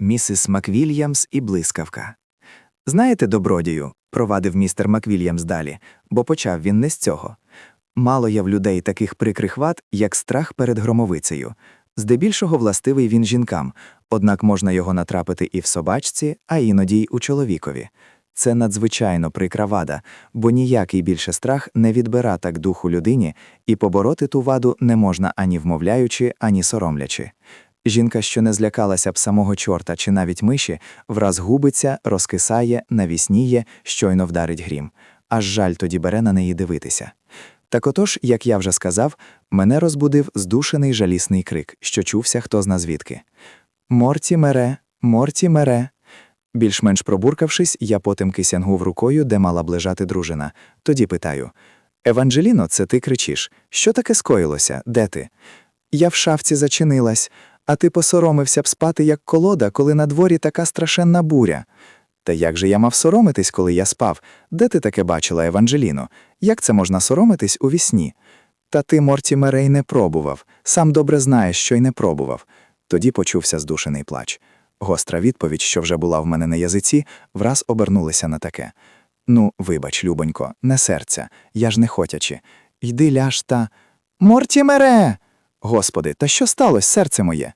Місіс Маквільямс і блискавка. Знаєте, добродію, провадив містер Маквільямс далі, бо почав він не з цього. Мало я в людей таких прикрих вад, як страх перед громовицею. Здебільшого властивий він жінкам, однак можна його натрапити і в собачці, а іноді й у чоловікові. Це надзвичайно прикра вада, бо ніякий більше страх не відбира так духу людині, і побороти ту ваду не можна ані вмовляючи, ані соромлячи. Жінка, що не злякалася б самого чорта чи навіть миші, враз губиться, розкисає, навісніє, щойно вдарить грім. Аж жаль тоді бере на неї дивитися. Так отож, як я вже сказав, мене розбудив здушений жалісний крик, що чувся хто зна звідки. Морті мере, морті мере. Більш-менш пробуркавшись, я потемки сянгув рукою, де мала б лежати дружина. Тоді питаю: Еванджеліно, це ти кричиш? Що таке скоїлося? Де ти? Я в шафці зачинилась, а ти посоромився б спати, як колода, коли на дворі така страшенна буря. Та як же я мав соромитись, коли я спав? Де ти таке бачила, Еванджеліно? Як це можна соромитись у вісні? Та ти, Морті Мерей, не пробував. Сам добре знаєш, що й не пробував. Тоді почувся здушений плач. Гостра відповідь, що вже була в мене на язиці, враз обернулася на таке. Ну, вибач, любонько, не серця, я ж не хотячи. Йди ляж та. Морті мере. Господи, та що сталося, серце моє?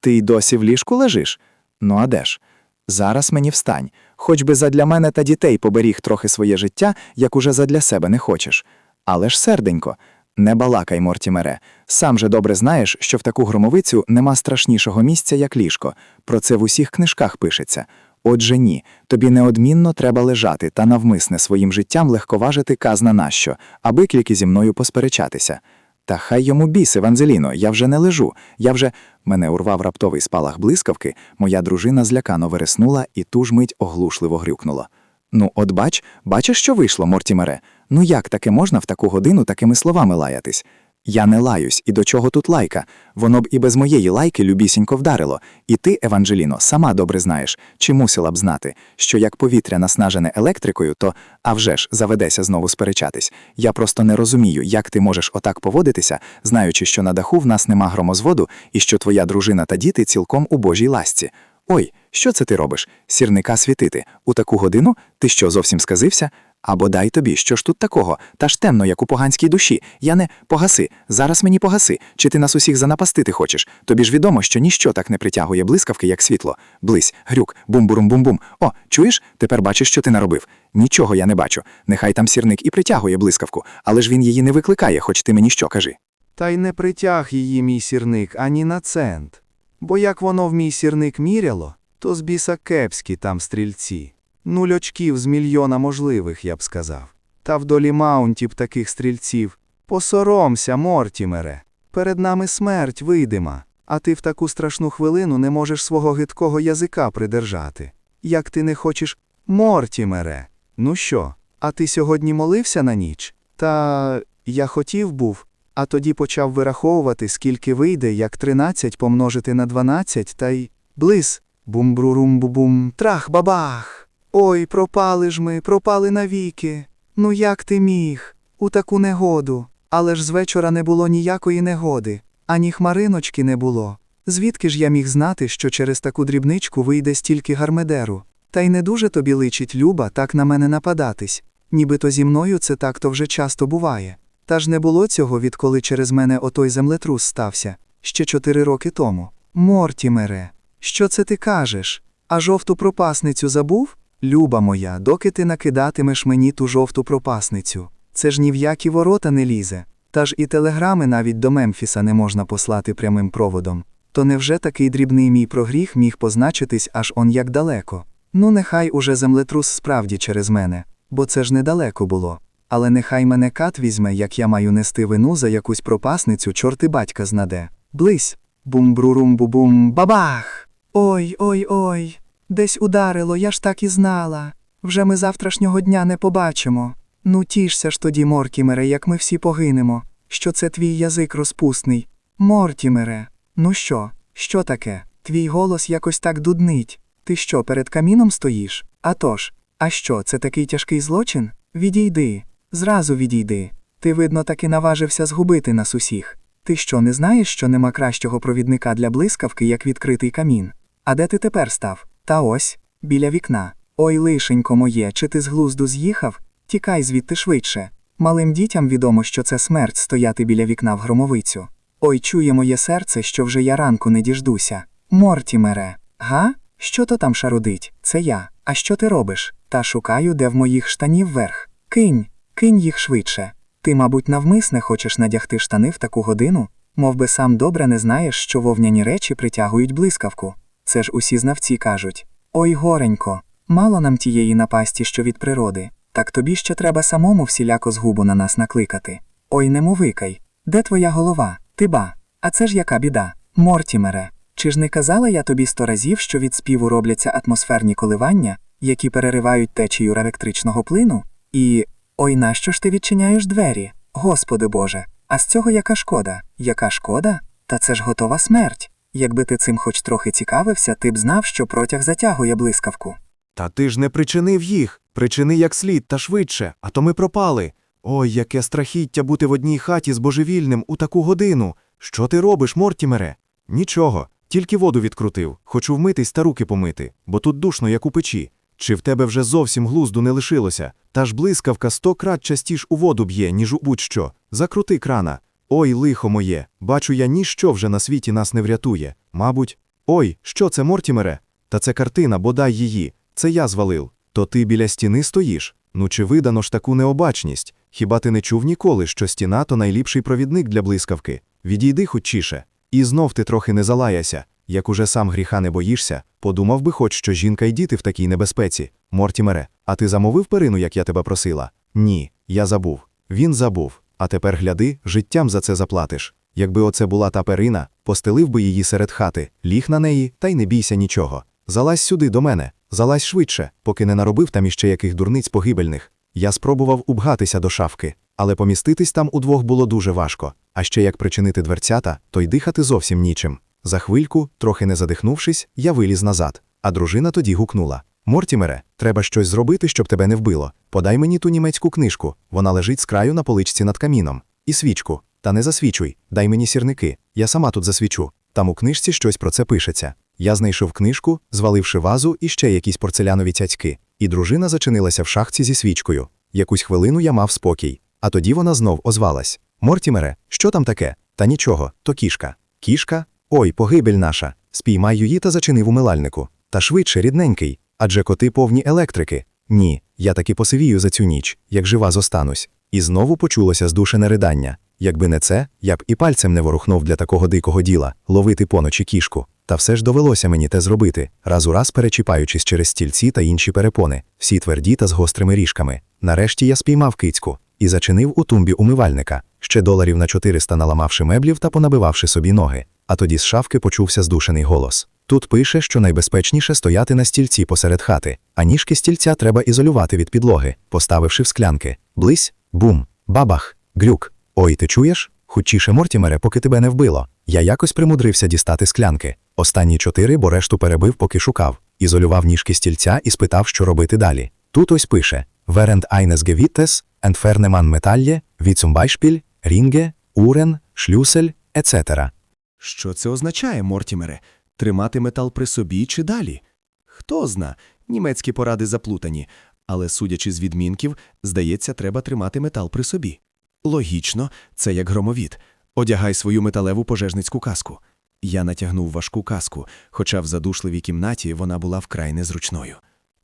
Ти й досі в ліжку лежиш? Ну, а де ж? Зараз мені встань, хоч би задля мене та дітей поберіг трохи своє життя, як уже задля себе не хочеш. Але ж, серденько, не балакай, Мортімере. Сам же добре знаєш, що в таку громовицю нема страшнішого місця, як ліжко. Про це в усіх книжках пишеться. Отже, ні, тобі неодмінно треба лежати та навмисне своїм життям легковажити казна нащо, аби тільки зі мною посперечатися. Та хай йому біс, Еванзеліно, я вже не лежу. Я вже. Мене урвав раптовий спалах блискавки, моя дружина злякано вереснула і ту ж мить оглушливо грюкнула. Ну, от бач, бачиш, що вийшло, Мортімере? Ну як таке можна в таку годину такими словами лаятись? Я не лаюсь, і до чого тут лайка? Воно б і без моєї лайки любісінько вдарило. І ти, Еванджеліно, сама добре знаєш, чи мусила б знати, що як повітря наснажене електрикою, то а вже ж заведеся знову сперечатись. Я просто не розумію, як ти можеш отак поводитися, знаючи, що на даху в нас нема громозводу і що твоя дружина та діти цілком у Божій ласці. Ой, що це ти робиш? Сірника світити. У таку годину ти що зовсім сказився? Або дай тобі, що ж тут такого? Та ж темно, як у поганській душі. Я не погаси. Зараз мені погаси. Чи ти нас усіх занапастити хочеш? Тобі ж відомо, що ніщо так не притягує блискавки, як світло. Близь, грюк, бум-бурум-бум-бум. О, чуєш? Тепер бачиш, що ти наробив. Нічого я не бачу. Нехай там сірник і притягує блискавку, але ж він її не викликає, хоч ти мені що кажи. Та й не притяг її мій сірник ані на цент. Бо як воно в мій сірник міряло, то з біса кепські там стрільці. Нуль очків з мільйона можливих, я б сказав. Та в долі маунтів таких стрільців. Посоромся, Мортімере. Перед нами смерть видима, а ти в таку страшну хвилину не можеш свого гидкого язика придержати. Як ти не хочеш, Мортімере. Ну що, а ти сьогодні молився на ніч? Та я хотів був, а тоді почав вираховувати, скільки вийде, як 13 помножити на 12, та й блис. Бум-бру-рум-бу-бум, трах-бабах. Ой, пропали ж ми, пропали навіки. Ну як ти міг? У таку негоду. Але ж з вечора не було ніякої негоди, ані хмариночки не було. Звідки ж я міг знати, що через таку дрібничку вийде стільки гармедеру? Та й не дуже тобі личить Люба так на мене нападатись. Нібито зі мною це так-то вже часто буває. Та ж не було цього, відколи через мене отой землетрус стався ще чотири роки тому. Мортімере, що це ти кажеш? А жовту пропасницю забув? Люба моя, доки ти накидатимеш мені ту жовту пропасницю. Це ж ні в які ворота не лізе. Та ж і телеграми навіть до Мемфіса не можна послати прямим проводом. То невже такий дрібний мій прогріх міг позначитись аж он як далеко? Ну, нехай уже землетрус справді через мене, бо це ж недалеко було. Але нехай мене кат візьме, як я маю нести вину за якусь пропасницю, чорти батька знаде. Близь. Бум-брурум-бу-бум, бабах! Ой ой ой. Десь ударило, я ж так і знала. Вже ми завтрашнього дня не побачимо. Ну тішся ж тоді, Мортімере, як ми всі погинемо, що це твій язик розпусний. Мортімере, ну що, що таке? Твій голос якось так дуднить. Ти що, перед каміном стоїш? А тож, а що, це такий тяжкий злочин? Відійди, зразу відійди. Ти, видно, таки наважився згубити нас усіх. Ти що, не знаєш, що нема кращого провідника для блискавки, як відкритий камін? А де ти тепер став? Та ось, біля вікна. Ой, лишенько моє, чи ти з глузду з'їхав? Тікай звідти швидше. Малим дітям відомо, що це смерть стояти біля вікна в громовицю. Ой, чує моє серце, що вже я ранку не діждуся. Мортімере, га? Що то там шарудить? Це я. А що ти робиш? Та шукаю, де в моїх штанів верх. Кинь, кинь їх швидше. Ти, мабуть, навмисне хочеш надягти штани в таку годину, мов би сам добре не знаєш, що вовняні речі притягують блискавку. Це ж усі знавці кажуть: Ой, горенько, мало нам тієї напасті, що від природи, так тобі ще треба самому всіляко згубу на нас накликати. Ой, не мовикай, де твоя голова? Ти ба. А це ж яка біда? Мортімере, чи ж не казала я тобі сто разів, що від співу робляться атмосферні коливання, які переривають течію електричного плину? І. Ой, нащо ж ти відчиняєш двері? Господи Боже, а з цього яка шкода? Яка шкода? Та це ж готова смерть. Якби ти цим хоч трохи цікавився, ти б знав, що протяг затягує блискавку. Та ти ж не причинив їх. Причини як слід та швидше, а то ми пропали. Ой, яке страхіття бути в одній хаті з божевільним у таку годину. Що ти робиш, Мортімере? Нічого, тільки воду відкрутив. Хочу вмитись та руки помити, бо тут душно, як у печі. Чи в тебе вже зовсім глузду не лишилося? Та ж блискавка сто крат частіш у воду б'є, ніж у будь-що. Закрути крана. Ой, лихо моє, бачу я ніщо вже на світі нас не врятує. Мабуть. Ой, що це, Мортімере? Та це картина, бодай її. Це я звалив. То ти біля стіни стоїш? Ну чи видано ж таку необачність? Хіба ти не чув ніколи, що стіна то найліпший провідник для блискавки? Відійди хутчіше. І знов ти трохи не залаяся. Як уже сам гріха не боїшся, подумав би хоч, що жінка й діти в такій небезпеці. Мортімере, а ти замовив перину, як я тебе просила? Ні, я забув. Він забув. А тепер гляди, життям за це заплатиш. Якби оце була та перина, постелив би її серед хати, ліг на неї, та й не бійся нічого. Залазь сюди до мене, залазь швидше, поки не наробив там іще яких дурниць погибельних. Я спробував убгатися до шафки, але поміститись там удвох було дуже важко. А ще як причинити дверцята, то й дихати зовсім нічим. За хвильку, трохи не задихнувшись, я виліз назад, а дружина тоді гукнула: Мортімере, треба щось зробити, щоб тебе не вбило. Подай мені ту німецьку книжку, вона лежить з краю на поличці над каміном. І свічку. Та не засвічуй, дай мені сірники, я сама тут засвічу. Там у книжці щось про це пишеться. Я знайшов книжку, зваливши вазу і ще якісь порцелянові цяцьки, і дружина зачинилася в шахті зі свічкою. Якусь хвилину я мав спокій, а тоді вона знов озвалась: Мортімере, що там таке? Та нічого, то кішка. Кішка? Ой, погибель наша. Спіймай її та зачинив у милальнику. Та швидше, рідненький. Адже коти повні електрики. Ні, я таки посивію за цю ніч, як жива зостанусь. І знову почулося здушене ридання. Якби не це, я б і пальцем не ворухнув для такого дикого діла ловити поночі кішку. Та все ж довелося мені те зробити, раз у раз перечіпаючись через стільці та інші перепони, всі тверді та з гострими ріжками. Нарешті я спіймав кицьку і зачинив у тумбі умивальника, ще доларів на 400 наламавши меблів та понабивавши собі ноги. А тоді з шафки почувся здушений голос. Тут пише, що найбезпечніше стояти на стільці посеред хати, а ніжки стільця треба ізолювати від підлоги, поставивши в склянки. Близь, бум, бабах, грюк. Ой, ти чуєш? Хутчіше, Мортімере, поки тебе не вбило. Я якось примудрився дістати склянки. Останні чотири, бо решту перебив, поки шукав. Ізолював ніжки стільця і спитав, що робити далі. Тут ось пише: entferne man Metalle, wie zum Beispiel Ringe, Uhren, Schlüssel, etc. Що це означає, Мортімере? Тримати метал при собі чи далі? Хто зна, німецькі поради заплутані, але, судячи з відмінків, здається, треба тримати метал при собі. Логічно, це як громовід. Одягай свою металеву пожежницьку каску. Я натягнув важку каску, хоча в задушливій кімнаті вона була вкрай незручною.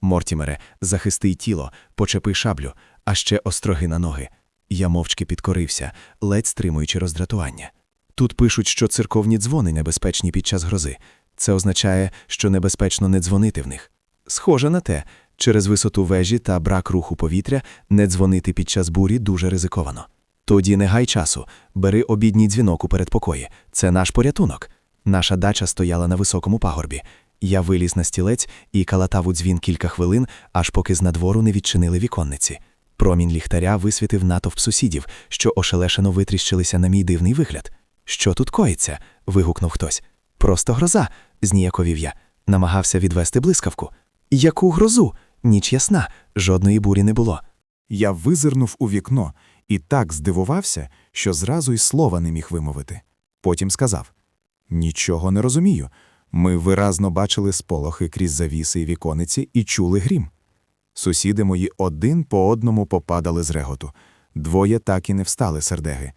Мортімере, захисти тіло, почепи шаблю, а ще остроги на ноги. Я мовчки підкорився, ледь стримуючи роздратування. Тут пишуть, що церковні дзвони небезпечні під час грози. Це означає, що небезпечно не дзвонити в них. Схоже на те, через висоту вежі та брак руху повітря не дзвонити під час бурі дуже ризиковано. Тоді не гай часу, бери обідній дзвінок у передпокої. Це наш порятунок. Наша дача стояла на високому пагорбі. Я виліз на стілець і калатав у дзвін кілька хвилин, аж поки з надвору не відчинили віконниці. Промінь ліхтаря висвітив натовп сусідів, що ошелешено витріщилися на мій дивний вигляд. Що тут коїться? вигукнув хтось. Просто гроза, зніяковів я, намагався відвести блискавку. Яку грозу? Ніч ясна, жодної бурі не було. Я визирнув у вікно і так здивувався, що зразу й слова не міг вимовити. Потім сказав: Нічого не розумію. Ми виразно бачили сполохи крізь завіси і вікониці і чули грім. Сусіди мої один по одному попадали з реготу. Двоє так і не встали сердеги.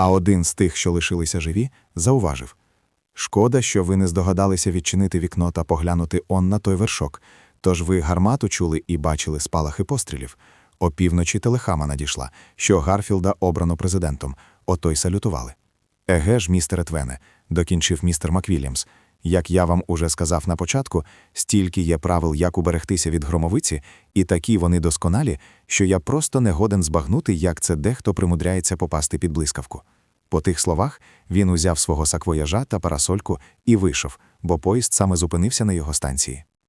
А один з тих, що лишилися живі, зауважив: Шкода, що ви не здогадалися відчинити вікно та поглянути он на той вершок. Тож ви гармату чули і бачили спалахи пострілів. Опівночі телехама надійшла, що Гарфілда обрано президентом. Ото й салютували. Еге ж, містере Твене, докінчив містер Маквільямс. Як я вам уже сказав на початку, стільки є правил, як уберегтися від громовиці, і такі вони досконалі, що я просто не годен збагнути, як це дехто примудряється попасти під блискавку. По тих словах він узяв свого саквояжа та парасольку і вийшов, бо поїзд саме зупинився на його станції.